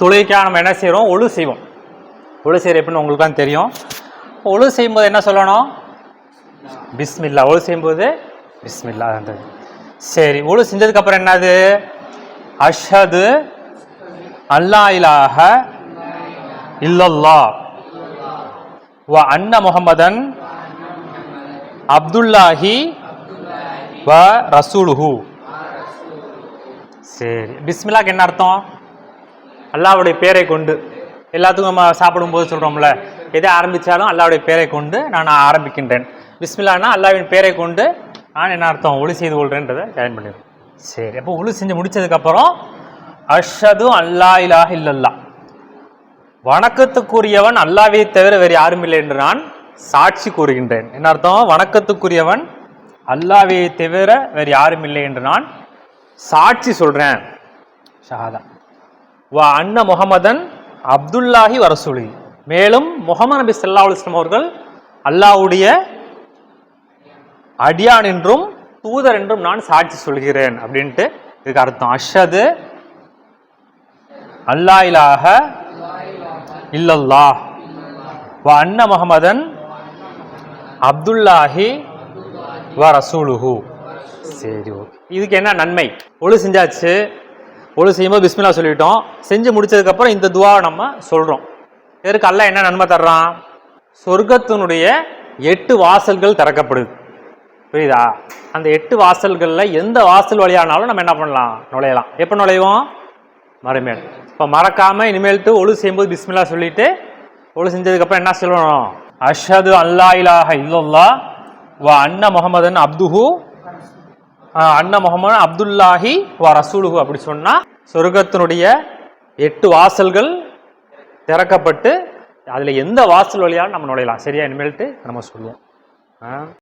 தொழுகைக்காக நம்ம என்ன செய்கிறோம் ஒழு செய்வோம். ஒழு செய்கிற எப்படின்னு உங்களுக்கு தான் தெரியும். ஒழு செய்யும்போது என்ன சொல்லணும்? பிஸ்மில்லா. ஒழு செய்யும்போது பிஸ்மில்லா சரி ஒழு செஞ்சதுக்கப்புறம் என்னது? அஷ்ஹது அல்லா இலாக இல்லல்லா வ அன்ன முகமதன் அப்துல்லாஹி வ ரசூலுஹு. சரி பிஸ்மில்லாக்கு என்ன அர்த்தம்? அல்லாவுடைய பேரை கொண்டு எல்லாத்துக்கும் நம்ம சாப்பிடும்போது சொல்கிறோம்ல எதை ஆரம்பித்தாலும் அல்லாவுடைய பேரை கொண்டு நான் ஆரம்பிக்கின்றேன். பிஸ்மில்லானா அல்லாவின் பேரை கொண்டு நான் என்ன அர்த்தம்? ஒளி செய்து கொள்கிறேன்றதை ஜாயின் பண்ணிடுவேன் சரி அப்போ ஒளி செஞ்சு முடிச்சதுக்கப்புறம் அஷது அல்லா இலாஹ இல்லல்லா வணக்கத்துக்குரியவன் அல்லாவே தவிர வேறு யாரும் இல்லை என்று நான் சாட்சி கூறுகின்றேன். என்ன அர்த்தம்? வணக்கத்துக்குரியவன் அல்லாவே தவிர வேறு யாரும் இல்லை என்று நான் சாட்சி சொல்றேன். ஷஹாதா. வா அன்ன முகமதன் அப்துல்லாஹி வரசூலி மேலும் முகமது நபி சல்லா அலைஹி அவர்கள் அல்லாஹ்வுடைய அடியான் என்றும் தூதர் என்றும் நான் சாட்சி சொல்கிறேன் அப்படின்ட்டு இதுக்கு அர்த்தம். அஷது அல்லா இலாக இல்லல்லா வ அன்ன முகமதன் அப்துல்லாஹி வ ரசூலுஹு. சரி ஓகே. இதுக்கு என்ன நன்மை? ஒழு செஞ்சாச்சு. ஒழு செய்யும்போது பிஸ்மில்லா சொல்லிட்டோம். செஞ்சு முடிச்சதுக்கப்புறம் இந்த துவாவை நம்ம சொல்கிறோம் இதற்கு அல்ல என்ன நன்மை தர்றான்? சொர்க்கத்தினுடைய எட்டு வாசல்கள் திறக்கப்படுது. புரியுதா? அந்த எட்டு வாசல்களில் எந்த வாசல் வழியானாலும் நம்ம என்ன பண்ணலாம்? நுழையலாம். எப்போ நுழைவோம்? மறுமேல். இப்போ மறக்காமல் இனிமேல்ட்டு ஒழு செய்யும்போது பிஸ்மில்லா சொல்லிட்டு ஒழு செஞ்சதுக்கப்புறம் என்ன சொல்லணும்? அஷது அல்லா இலாஹ இல்லல்லா வா அன்ன முகமதன் அப்துஹு அண்ண அன்ன முகமது அப்துல்லாஹி வா ரசூலுகு அப்படி சொன்னால் சொர்க்கத்தினுடைய எட்டு வாசல்கள் திறக்கப்பட்டு அதில் எந்த வாசல் வழியாலும் நம்ம நுழையலாம். சரியா? இனிமேல்ட்டு நம்ம சொல்லுவோம். ஆ?